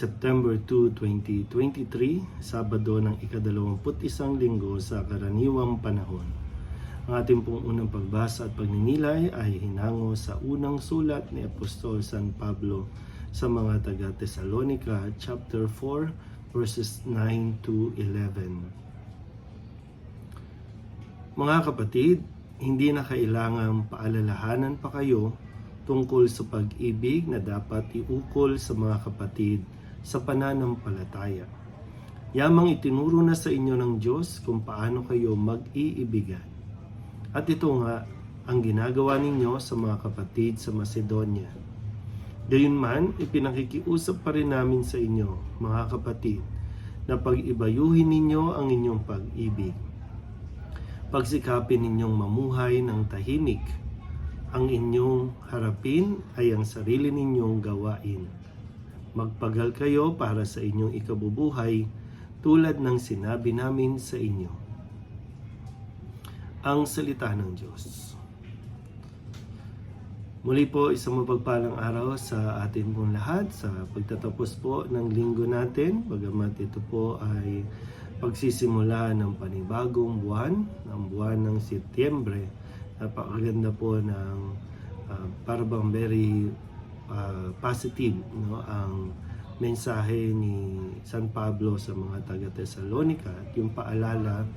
September 2, 2023, Sabado ng ikadalawamput isang linggo sa karaniwang panahon. Ang ating pong unang pagbasa at pagninilay ay hinango sa unang sulat ni Apostol San Pablo sa mga taga Thessalonica chapter 4 verses 9 to 11. Mga kapatid, hindi na kailangang paalalahanan pa kayo tungkol sa pag-ibig na dapat iukol sa mga kapatid sa pananampalataya. Yamang itinuro na sa inyo ng Diyos kung paano kayo mag-iibigan. At ito nga ang ginagawa ninyo sa mga kapatid sa Macedonia. Gayunman, ipinakikiusap pa rin namin sa inyo, mga kapatid, na pag-ibayuhin ninyo ang inyong pag-ibig. Pagsikapin ninyong mamuhay ng tahimik. Ang inyong harapin ay ang sarili ninyong gawain. Magpagal kayo para sa inyong ikabubuhay tulad ng sinabi namin sa inyo. Ang salita ng Diyos. Muli po isang mapagpalang araw sa atin pong lahat sa pagtatapos po ng linggo natin. Bagamat ito po ay pagsisimula ng panibagong buwan, ng buwan ng Setyembre. Napakaganda po ng uh, parang very uh, positive no ang mensahe ni San Pablo sa mga taga Thessalonica at yung paalala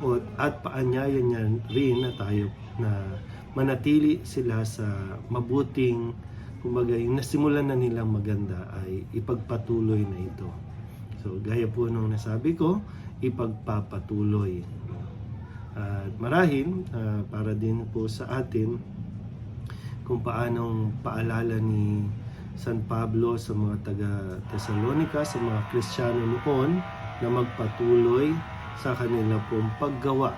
o, at paanyaya niya rin na tayo na manatili sila sa mabuting kumbaga yung nasimulan na nilang maganda ay ipagpatuloy na ito. So gaya po nung nasabi ko, ipagpapatuloy. At marahil ah, para din po sa atin kung paanong paalala ni San Pablo sa mga taga Thessalonica, sa mga Kristiyano noon na magpatuloy sa kanila pong paggawa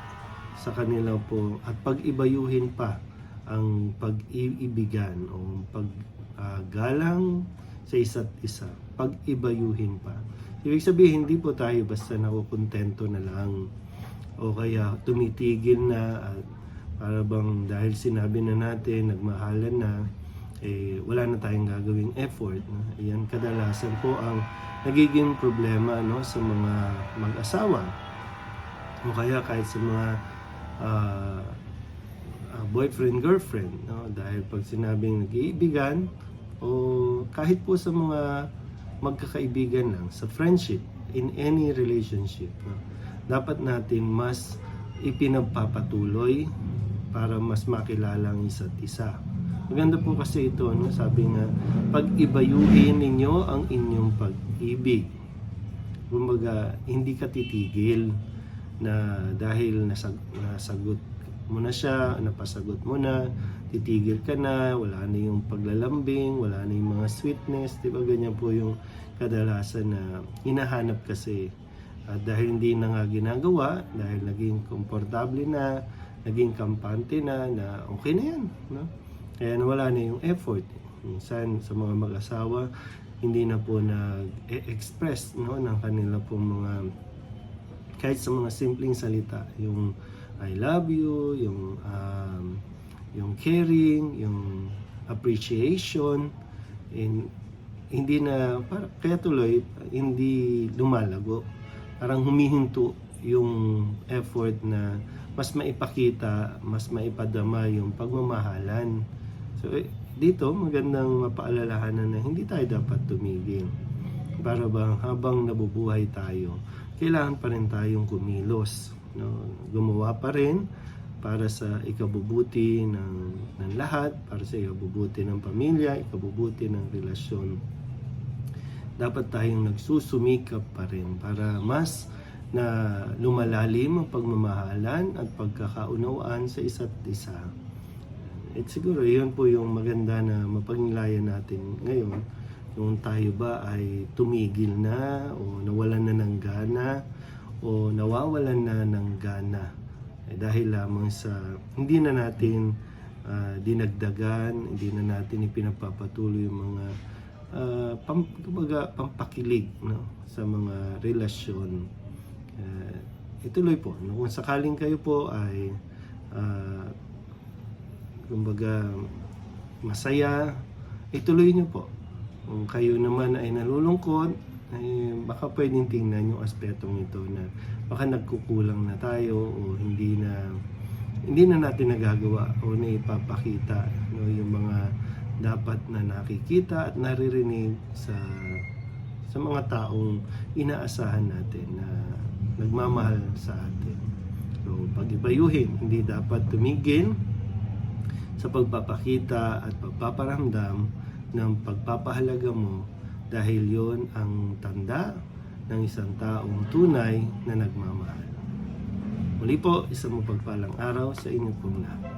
sa kanila po at pag-ibayuhin pa ang pag-ibigan o paggalang sa isa't isa. Pag-ibayuhin pa. Ibig sabihin, hindi po tayo basta nakukontento na lang o kaya tumitigil na at para bang dahil sinabi na natin, nagmahalan na, eh, wala na tayong gagawing effort. No? Yan kadalasan po ang nagiging problema no, sa mga mag-asawa. O kaya kahit sa mga ah, ah, boyfriend, girlfriend. No? Dahil pag sinabing nag-iibigan, o kahit po sa mga magkakaibigan lang, sa friendship, in any relationship, no? dapat natin mas ipinagpapatuloy para mas makilala ang isa't isa. Maganda po kasi ito, no? sabi nga, pag-ibayuhin ninyo ang inyong pag-ibig. Kumbaga, hindi ka titigil na dahil nasag, nasagot mo na siya, napasagot mo na, titigil ka na, wala na yung paglalambing, wala na yung mga sweetness, di ba ganyan po yung kadalasan na hinahanap kasi at dahil hindi na nga ginagawa, dahil naging komportable na, naging kampante na, na okay na yan. No? Kaya wala na yung effort. Minsan sa mga mag-asawa, hindi na po nag-express no, ng kanila po mga kahit sa mga simpleng salita, yung I love you, yung um, yung caring, yung appreciation, in, hindi na para, kaya tuloy hindi lumalago. Parang humihinto yung effort na mas maipakita, mas maipadama yung pagmamahalan. So eh, dito magandang mapaalalahanan na hindi tayo dapat tumigil. Para bang habang nabubuhay tayo, kailangan pa rin tayong kumilos. No? Gumawa pa rin para sa ikabubuti ng, ng lahat, para sa ikabubuti ng pamilya, ikabubuti ng relasyon. Dapat tayong nagsusumikap pa rin para mas na lumalalim ang pagmamahalan at pagkakaunawaan sa isa't isa. At siguro yun po yung maganda na mapagnilayan natin ngayon. Kung tayo ba ay tumigil na o nawalan na ng gana o nawawalan na ng gana eh, dahil lamang sa hindi na natin ah, dinagdagan, hindi na natin ipinapapatuloy yung mga ah, pam, pampakilig no, sa mga relasyon. Uh, ituloy po. Kung sakaling kayo po ay ah, kumbaga masaya, ituloy nyo po. Kung kayo naman ay nalulungkot, ay baka pwedeng tingnan yung aspetong ito na baka nagkukulang na tayo o hindi na hindi na natin nagagawa o naipapakita no, yung mga dapat na nakikita at naririnig sa sa mga taong inaasahan natin na nagmamahal sa atin. So, pag-ibayuhin, hindi dapat tumigil sa pagpapakita at pagpaparamdam ng pagpapahalaga mo dahil yon ang tanda ng isang taong tunay na nagmamahal. Muli po, isang mapagpalang araw sa inyo pong lahat.